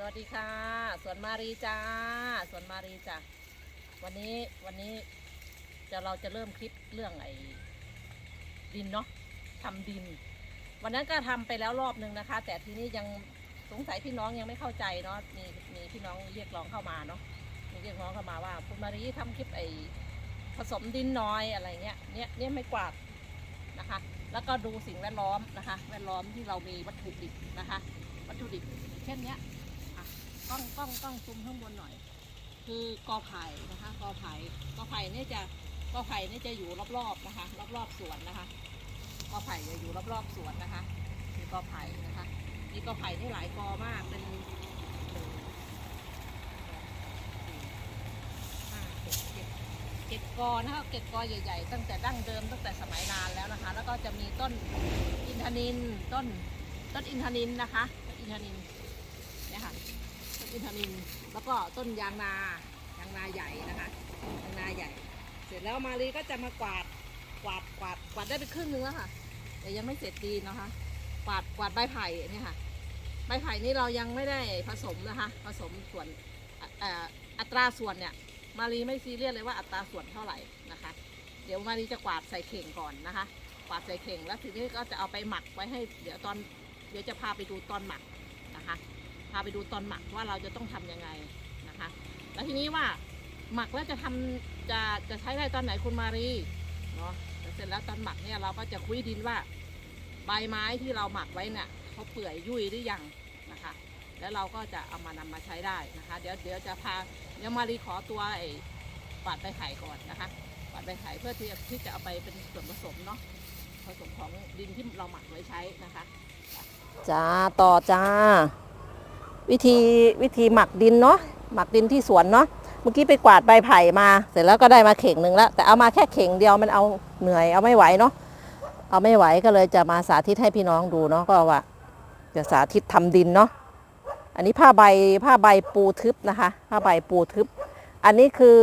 สวัสดีค่ะ สวนมารีจ้า สวนมารีจ้ะวันนี้วันนี้จะเราจะเริ่มคลิปเรื่องไอ้ดินเนาะทำดิน วันนั้นก็ทำไปแล้วรอบหนึ่งนะคะ แต่ทีนี้ยังสงสัยพี่น้องยังไม่เข้าใจเนาะมีมีพี่น้องเรียกร้องเข้ามาเนาะมีเรียกร้องเข้ามาว่าคุณมารีทำคลิปไอ้ผสมดินน้อยอะไรเงี้ยเนี่ยเนี่ยไม่กวาดนะคะ แล้วก็ดูสิ่งแวดล้อมนะคะ แวดล้อมที่เรามีวัตถุดิบนะคะ วัตถุดิบเช่นเนี้ย กล้องกล้องกล้องซูมข้างบนหน่อย คือกอไผ่นะคะกอไผ่กอไผ่เนี่ยจะกอไผ่เนี่ยจะอยู่รอบๆนะคะ รอบๆสวนนะคะกอไผ่จะอยู่รอบๆสวนนะคะมีกอไผ่นะคะมีกอไผ่นี่หลายกอมากเป็นหนึ่งสองสี่ห้าหกเจ็ดเจ็ดกอนะคะเจ็ดกอใหญ่ ๆ ตั้งแต่ดั้งเดิมตั้งแต่สมัยนานแล้วนะคะ แล้วก็จะมีต้นอินทนินต้นต้นอินทนินนะคะ อินทนินเนี่ยค่ะ ต้นอินทนิน แล้วก็ต้นยางนายางนาใหญ่นะคะยางนาใหญ่ เสร็จแล้วมารีก็จะมากวาดกวาดกวาดกวาดได้ไปครึ่งนึงแล้วค่ะ แต่ยังไม่เสร็จดีนะคะ กวาดกวาดใบไผ่เนี่ยค่ะ ใบไผ่นี่เรายังไม่ได้ผสมนะคะ ผสมส่วนอ่าอัตราส่วนเนี่ยมารีไม่ซีเรียสเลยว่าอัตราส่วนเท่าไหร่นะคะ เดี๋ยวมารีจะกวาดใส่เข่งก่อนนะคะ กวาดใส่เข่งแล้วทีนี้ก็จะเอาไปหมักไว้ให้ เดี๋ยวตอนเดี๋ยวจะพาไปดูตอนหมัก พาไปดูตอนหมักว่าเราจะต้องทำยังไงนะคะ แล้วทีนี้ว่าหมักแล้วจะทำจะจะใช้ได้ตอนไหนคุณมารีเนาะแล้วเสร็จแล้วตอนหมักเนี่ยเราก็จะคุยดินว่าใบไม้ที่เราหมักไว้เนี่ยเขาเปื่อยยุ่ยหรือยังนะคะ แล้วเราก็จะเอามานำมาใช้ได้นะคะ เดี๋ยวเดี๋ยวจะพาเดี๋ยวมารีขอตัวไอ้ปาดใบไผ่ก่อนนะคะปาดใบไผ่เพื่อที่จะที่จะเอาไปเป็นส่วนผสมเนาะผสมของดินที่เราหมักไว้ใช้นะคะจ้าต่อจ้า วิธีวิธีหมักดินเนาะหมักดินที่สวนเนาะเมื่อกี้ไปกวาดใบไผ่มา เสร็จแล้วก็ได้มาเข่งหนึ่งแล้วแต่เอามาแค่เข่งเดียวมันเอาเหนื่อยเอาไม่ไหวเนาะเอาไม่ไหวก็เลยจะมาสาธิตให้พี่น้องดูเนาะก็ว่าจะสาธิตทำดินเนาะอันนี้ผ้าใบผ้าใบปูทึบนะคะ ผ้าใบปูทึบ อันนี้คือ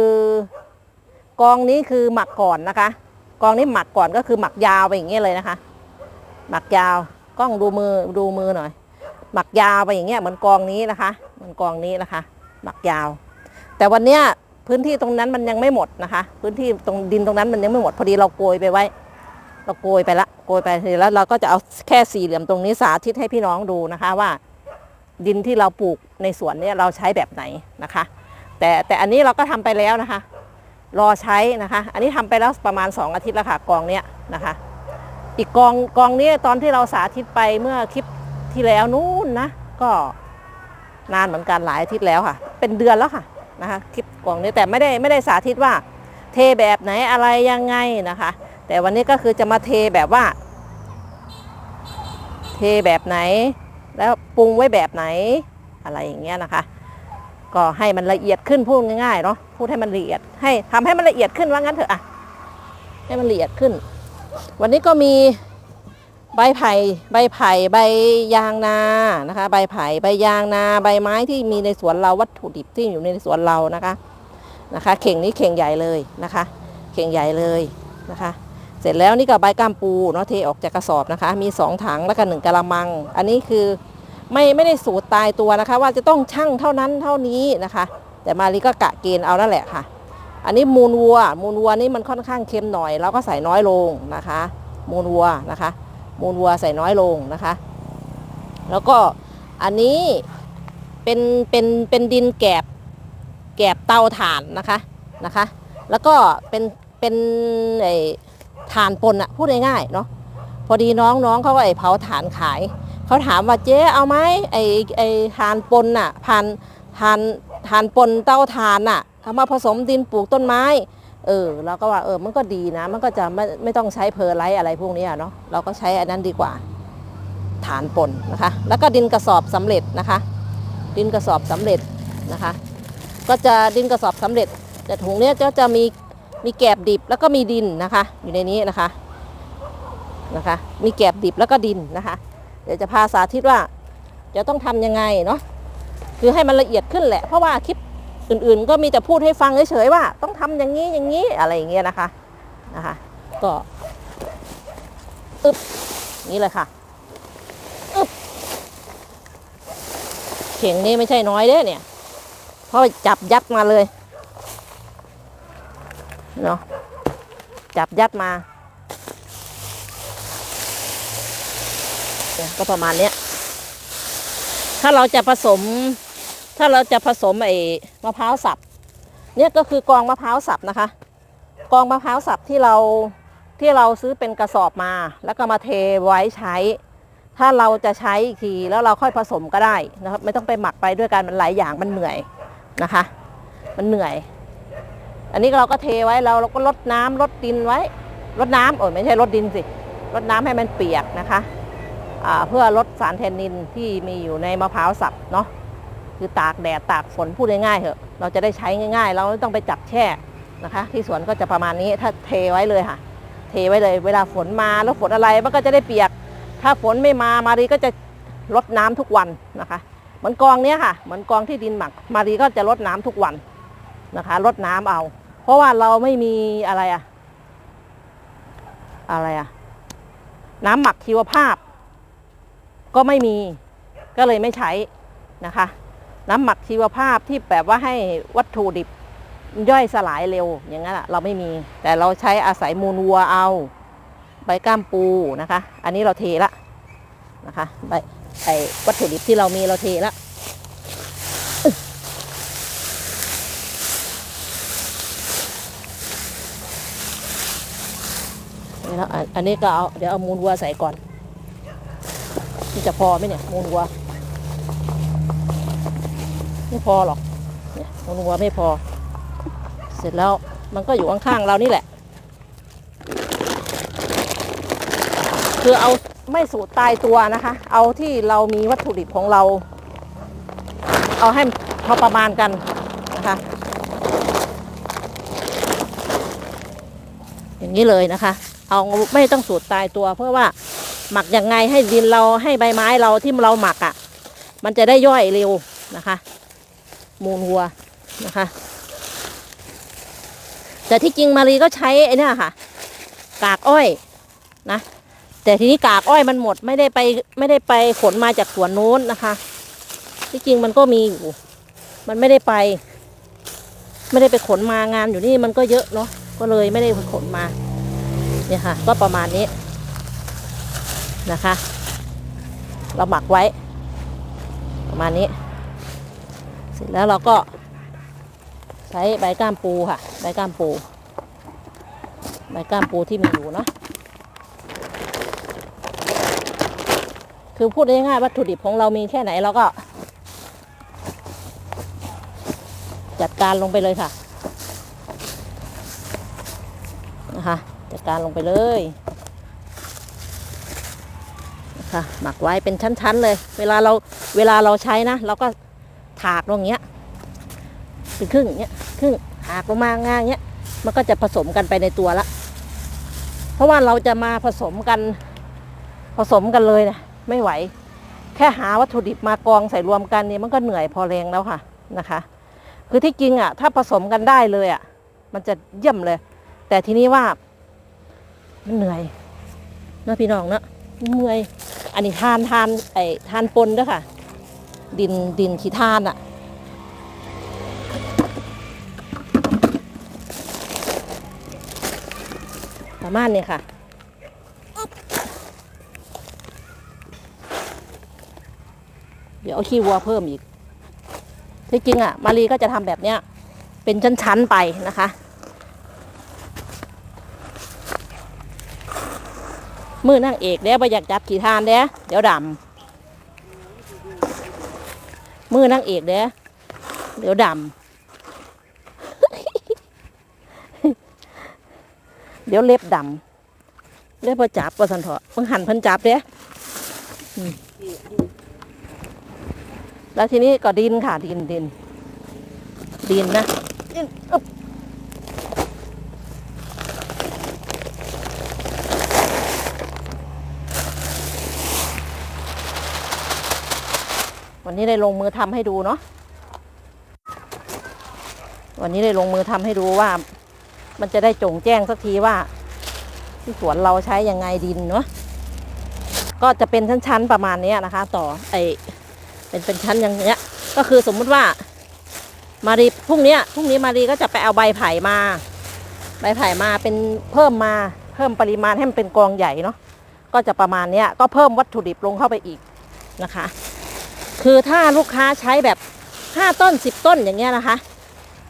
กองนี้คือหมักก่อนนะคะ กองนี้หมักก่อนก็คือหมักยาวไปอย่างเงี้ยเลยนะคะ หมักยาวกล้องดูมือดูมือหน่อย หมักยาวไปอย่างเงี้ยเหมือนกองนี้นะคะเหมือนกองนี้นะคะ หมักยาว แต่วันเนี้ยพื้นที่ตรงนั้นมันยังไม่หมดนะคะ พื้นที่ตรงดินตรงนั้นมันยังไม่หมดพอดีเราโกยไปไว้ เราโกยไปละโกยไปแล้วเราก็จะเอาแค่สี่เหลี่ยมตรงนี้สาธิตให้พี่น้องดูนะคะว่า ดินที่เราปลูกในสวนเนี่ยเราใช้แบบไหนนะคะ แต่แต่อันนี้เราก็ทำไปแล้วนะคะ รอใช้นะคะ อันนี้ทำไปแล้วประมาณ 2 อาทิตย์แล้วค่ะกองเนี้ยนะคะ อีกกองกองนี้ตอนที่เราสาธิตไปเมื่อคลิป ที่แล้วนู่นนะ ก็นานเหมือนกันหลายอาทิตย์แล้วค่ะ เป็นเดือนแล้วค่ะนะคะคลิปกล่องนี้แต่ไม่ได้ไม่ได้สาธิตว่า เทแบบไหนอะไรยังไงนะคะ แต่วันนี้ก็คือจะมาเทแบบว่า เทแบบไหน แล้วปรุงไว้แบบไหนอะไรอย่างเงี้ยนะคะ ก็ให้มันละเอียดขึ้นพูดง่ายๆเนาะพูดให้มันละเอียด ให้ทำให้มันละเอียดขึ้นว่างั้นเถอะอะให้มันละเอียดขึ้น วันนี้ก็มี ใบไผ่ใบไผ่ใบยางนานะคะ ใบไผ่ใบยางนา ใบไม้ที่มีในสวนเราวัตถุดิบที่อยู่ในสวนเรานะคะนะคะ เข่งนี้เข่งใหญ่เลยนะคะ เข่งใหญ่เลยนะคะ เสร็จแล้วนี่ก็ใบก้ามปูเนาะเทออกจากกระสอบนะคะ มีสองถังแล้วก็หนึ่งกะละมัง อันนี้คือไม่ไม่ได้สูตรตายตัวนะคะ ว่าจะต้องชั่งเท่านั้นเท่านี้นะคะ แต่มารีก็กะเกณฑ์เอานั่นแหละค่ะ อันนี้มูลวัว มูลวัวนี่มันค่อนข้างเค็มหน่อยเราก็ใส่น้อยลงนะคะ มูลวัวนะคะ มูลวัวใส่น้อยลงนะคะ แล้วก็อันนี้เป็นเป็นเป็นดินแกบแกบเตาถ่านนะคะนะคะ แล้วก็เป็นเป็นไอถ่านปนอะพูดง่ายๆเนาะพอดีน้องน้องเขาก็ไอเผาถ่านขายเขาถามว่าเจ๊เอาไหมไอไอถ่านปนอะถ่านถ่านถ่านปนเตาถ่านอะเอามาผสมดินปลูกต้นไม้ เออเราก็ว่าเออมันก็ดีนะ มันก็จะไม่ไม่ต้องใช้เพอร์ไลท์อะไรพวกนี้เนาะเราก็ใช้อันนั้นดีกว่า ฐานปนนะคะ แล้วก็ดินกระสอบสำเร็จนะคะ ดินกระสอบสำเร็จนะคะ ก็จะดินกระสอบสำเร็จ แต่ถุงเนี้ยจะจะมีมีแกบดิบแล้วก็มีดินนะคะ อยู่ในนี้นะคะนะคะ มีแกบดิบแล้วก็ดินนะคะ เดี๋ยวจะพาสาธิตว่าจะต้องทำยังไงเนาะคือให้มันละเอียดขึ้นแหละเพราะว่าคลิป อื่นๆ ก็มีแต่พูดให้ฟังเฉยๆว่า ต้องทำอย่างนี้อย่างนี้อะไรอย่างเงี้ยนะคะนะคะ ก็อึบนี่เลยค่ะอึบเข่งนี้ไม่ใช่น้อยเด้เนี่ยเพราะจับยัดมาเลยเนาะจับยัดมา ก็ประมาณเนี้ยถ้าเราจะผสม ถ้าเราจะผสมไอ้มะพร้าวสับเนี่ยก็คือกองมะพร้าวสับนะคะ กองมะพร้าวสับที่เราที่เราซื้อเป็นกระสอบมา แล้วก็มาเทไว้ใช้ ถ้าเราจะใช้อีกทีแล้วเราค่อยผสมก็ได้นะครับ ไม่ต้องไปหมักไปด้วยกันมันหลายอย่างมันเหนื่อยนะคะ มันเหนื่อย อันนี้เราก็เทไว้เราเราก็ลดน้ำลดดินไว้ลดน้ำโอ้ยไม่ใช่ลดดินสิลดน้ำให้มันเปียกนะคะเพื่อลดสารแทนนินที่มีอยู่ในมะพร้าวสับเนาะ คือตากแดดตากฝนพูดง่ายๆเถอะเราจะได้ใช้ง่าย ๆ เราไม่ต้องไปจับแช่นะคะ ที่สวนก็จะประมาณนี้ถ้าเทไว้เลยค่ะ เทไว้เลยเวลาฝนมาแล้วฝนอะไรมันก็จะได้เปียก ถ้าฝนไม่มามารีก็จะลดน้ำทุกวันนะคะเหมือนกองเนี้ยค่ะเหมือนกองที่ดินหมัก มารีก็จะลดน้ำทุกวันนะคะลดน้ำเอา เพราะว่าเราไม่มีอะไรอะอะไรอะน้ำหมักชีวภาพ ก็ไม่มีก็เลยไม่ใช้นะคะ น้ำหมักชีวภาพที่แบบว่าให้วัตถุดิบย่อยสลายเร็วอย่างนั้นเราไม่มี แต่เราใช้อาศัยมูลวัวเอา ใบก้ามปูนะคะ อันนี้เราเทละนะคะใบไอวัตถุดิบที่เรามีเราเทละนี่แล้วอันอันนี้ก็เอาเดี๋ยวเอามูลวัวใส่ก่อน นี่จะพอไหมเนี่ยมูลวัว ไม่พอหรอกเนี่ยมูลวัวไม่พอ เสร็จแล้วมันก็อยู่ข้างๆเรานี่แหละ คือเอาไม่สูตรตายตัวนะคะ เอาที่เรามีวัตถุดิบของเรา เอาให้พอประมาณกันนะคะอย่างนี้เลยนะคะ เอาไม่ต้องสูตรตายตัว เพราะว่าหมักยังไงให้ดินเราให้ใบไม้เราที่เราหมักอะ่ะ มันจะได้ย่อยเร็วนะคะ มูลวัวนะคะ แต่ที่จริงมารีก็ใช้ไอ้นี่ค่ะ กากอ้อยนะ แต่ทีนี้กากอ้อยมันหมดไม่ได้ไปไม่ได้ไปขนมาจากสวนโน้นนะคะ ที่จริงมันก็มีอยู่ มันไม่ได้ไป ไม่ได้ไปขนมางานอยู่นี่มันก็เยอะเนาะก็เลยไม่ได้ขนมาเนี่ยค่ะ ก็ประมาณนี้นะคะ เราหมักไว้ ประมาณนี้ เสร็จแล้วเราก็ใช้ใบก้ามปูค่ะ ใบก้ามปู ใบก้ามปูที่มีอยู่เนาะคือพูดง่ายๆวัตถุดิบของเรามีแค่ไหนเราก็ จัดการลงไปเลยค่ะนะคะจัดการลงไปเลยนะคะหมักไว้เป็นชั้นๆเลย เวลาเราเวลาเราใช้นะเราก็ ถากลงอย่างเงี้ยเป็นครึ่งอย่างเงี้ยครึ่งถากลงมาง่ายอย่างเงี้ยมันก็จะผสมกันไปในตัวละ เพราะว่าเราจะมาผสมกันผสมกันเลยนะไม่ไหว แค่หาวัตถุดิบมากองใส่รวมกันเนี่ยมันก็เหนื่อยพอแรงแล้วค่ะนะคะ คือที่จริงอะ ถ้าผสมกันได้เลยอะ มันจะเยี่ยมเลย แต่ทีนี้ว่า มันเหนื่อยนะพี่น้องเนอะเหนื่อย อันนี้ทานทานไอ้ทานปนด้วยค่ะ ดินดินขี้ทานอะประมาณนี้ค่ะเดี๋ยวเอาขี้วัวเพิ่มอีก ที่จริงอะมารีก็จะทำแบบเนี้ย เป็นชั้น ๆ ไปนะคะมือนั่งเอกเด้อไปอยากจับขี่ทานเด้เดี๋ยวดำ มือนั่งเอกเด้อเดี๋ยวดำเดี๋ยวเล็บดำเล็บพอจับประสันเถอะเพิ่งหันพันจับเด้แล้วทีนี้ก็ดินค่ะดินดินดินนะดินอึ๊บ วันนี้ได้ลงมือทำให้ดูเนาะวันนี้ได้ลงมือทำให้ดูว่า มันจะได้จงแจ้งสักทีว่า ที่สวนเราใช้ยังไงดินเนาะก็จะเป็นชั้นๆประมาณนี้นะคะ ต่อไอเป็นเป็นชั้นอย่างเงี้ย ก็คือสมมุติว่า มารีพรุ่งนี้พรุ่งนี้มารีก็จะไปเอาใบไผ่มา ใบไผ่มาเป็นเพิ่มมาเพิ่มปริมาณให้มันเป็นกองใหญ่เนาะก็จะประมาณนี้ก็เพิ่มวัตถุดิบลงเข้าไปอีกนะคะ คือถ้าลูกค้าใช้แบบ 5 ต้น 10 ต้นอย่างเงี้ยนะคะ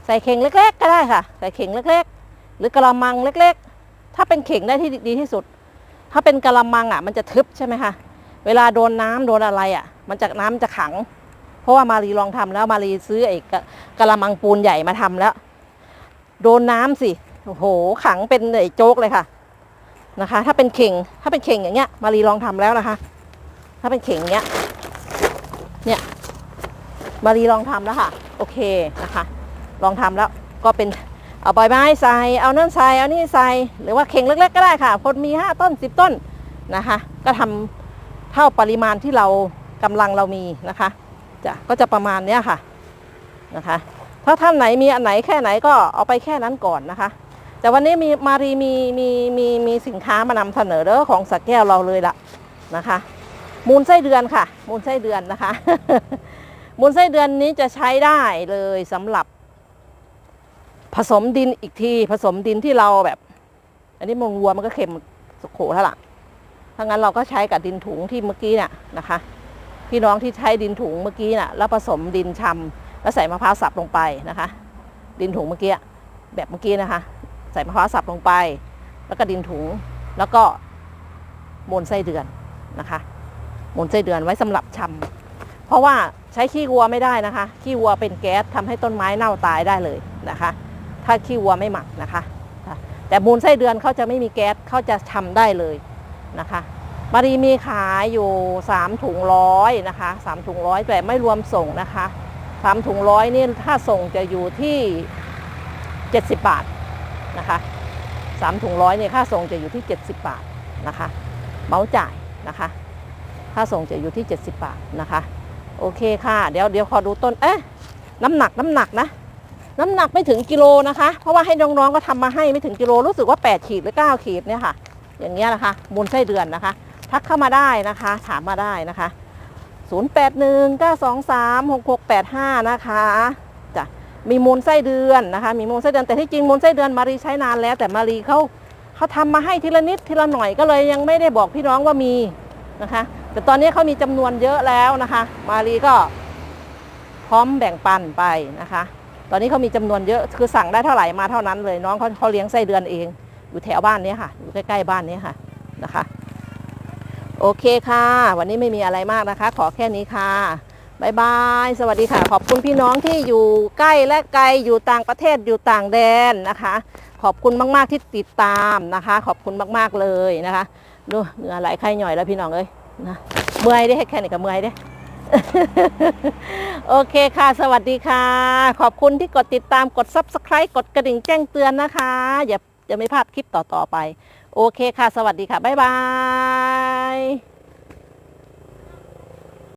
ใส่เข่งเล็กๆ ก็ได้ค่ะ ใส่เข่งเล็กๆ หรือกระมังเล็กๆ ถ้าเป็นเข่งได้ที่ดีที่สุด ถ้าเป็นกระมังอะมันจะทึบใช่ไหมคะเวลาโดนน้ำโดนอะไรอะ มันจะน้ำจะขัง เพราะว่ามารีลองทำแล้วมารีซื้อไอ้กระกระมังปูนใหญ่มาทำแล้ว โดนน้ำสิโอ้โหขังเป็นไอ้โจ๊กเลยค่ะนะคะ ถ้าเป็นเข่งถ้าเป็นเข่งอย่างเงี้ย มารีลองทำแล้วนะคะ ถ้าเป็นเข่งอย่างเงี้ย เนี่ยมารีลองทำแล้วค่ะ โอเคนะคะ ลองทำแล้วก็เป็นเอาใบไม้ใส่เอาเนื่นใส่เอานี่ใส่หรือว่าเข่งเล็ก ๆ ก็ได้ค่ะคนมี 5 ต้น 10 ต้นนะคะ ก็ทำเท่าปริมาณที่เรากำลังเรามีนะคะจะก็จะประมาณเนี้ยค่ะนะคะ ถ้าท่านไหนมีอันไหนแค่ไหนก็เอาไปแค่นั้นก่อนนะคะ แต่วันนี้มีมารีมีมีมีมีสินค้ามานำเสนอเด้อของสักแก้วเราเลยละนะคะ มูลไส้เดือนค่ะ มูลไส้เดือนนะคะ มูลไส้เดือนนี้จะใช้ได้เลยสำหรับผสมดินอีกทีผสมดินที่เราแบบ อันนี้มูลวัวมันก็เค็มสุโขแล้วล่ะถ้างั้นเราก็ใช้กับดินถุงที่เมื่อกี้น่ะนะคะ พี่น้องที่ใช้ดินถุงเมื่อกี้น่ะแล้วผสมดินชำแล้วใส่มะพร้าวสับลงไปนะคะ ดินถุงเมื่อกี้แบบเมื่อกี้นะคะ ใส่มะพร้าวสับลงไป แล้วก็ดินถุงแล้วก็มูลไส้เดือนนะคะ มูลไส้เดือนไว้สำหรับชำเพราะว่าใช้ขี้วัวไม่ได้นะคะ ขี้วัวเป็นแก๊สทำให้ต้นไม้เน่าตายได้เลยนะคะ ถ้าขี้วัวไม่หมักนะคะ แต่มูลไส้เดือนเขาจะไม่มีแก๊สเขาจะทำได้เลยนะคะมารีมีขายอยู่ 3 ถุงร้อยนะคะ3ถุงร้อยแต่ไม่รวมส่งนะคะ3ถุงร้อยนี่ถ้าส่งจะอยู่ที่ 70 บาทนะคะ3ถุงร้อยเนี่ยค่าส่งจะอยู่ที่ 70 บาทนะคะเมาจ่ายนะคะ ค่าส่งจะอยู่ที่ 70 บาทนะคะ โอเคค่ะ เดี๋ยวเดี๋ยวขอดูต้น เอ๊ะ น้ำหนักน้ำหนักนะ น้ำหนักไม่ถึงกิโลนะคะ เพราะว่าให้น้องๆก็ทำมาให้ไม่ถึงกิโล รู้สึกว่า 8 ขีดหรือ 9 ขีดเนี่ยค่ะ อย่างเงี้ยนะคะ มูลไส้เดือนนะคะ ทักเข้ามาได้นะคะ ถามมาได้นะคะ 081 923 6685 นะคะจ้ะมีมูลไส้เดือนนะคะ มีมูลไส้เดือน แต่ที่จริงมูลไส้เดือนมารีใช้นานแล้ว แต่มารีเขาเขาทำมาให้ทีละนิดทีละหน่อยก็เลยยังไม่ได้บอกพี่น้องว่ามีนะคะ แต่ตอนนี้เขามีจำนวนเยอะแล้วนะคะ มารีก็พร้อมแบ่งปันไปนะคะ ตอนนี้เขามีจำนวนเยอะคือสั่งได้เท่าไหร่มาเท่านั้นเลยน้องเขาเขาเลี้ยงไส้เดือนเอง อยู่แถวบ้านนี้ค่ะ อยู่ใกล้ๆบ้านนี้ค่ะนะคะ โอเคค่ะ วันนี้ไม่มีอะไรมากนะคะ ขอแค่นี้ค่ะบายบาย สวัสดีค่ะ ขอบคุณพี่น้องที่อยู่ใกล้และไกล อยู่ต่างประเทศ อยู่ต่างแดนนะคะ ขอบคุณมาก ๆ ที่ติดตามนะคะ ขอบคุณมาก ๆ เลยนะคะ ดูเหงื่อไหลไข้หน่อยแล้วพี่น้องเอ้ย นะเมื่อยได้แค่นี้ก็เมื่อยได้โอเคค่ะ สวัสดีค่ะ ขอบคุณที่กดติดตามกด subscribe กดกระดิ่งแจ้งเตือนนะคะ อย่าจะไม่พลาดคลิปต่อ ๆ ไป โอเคค่ะ สวัสดีค่ะ บ๊ายบาย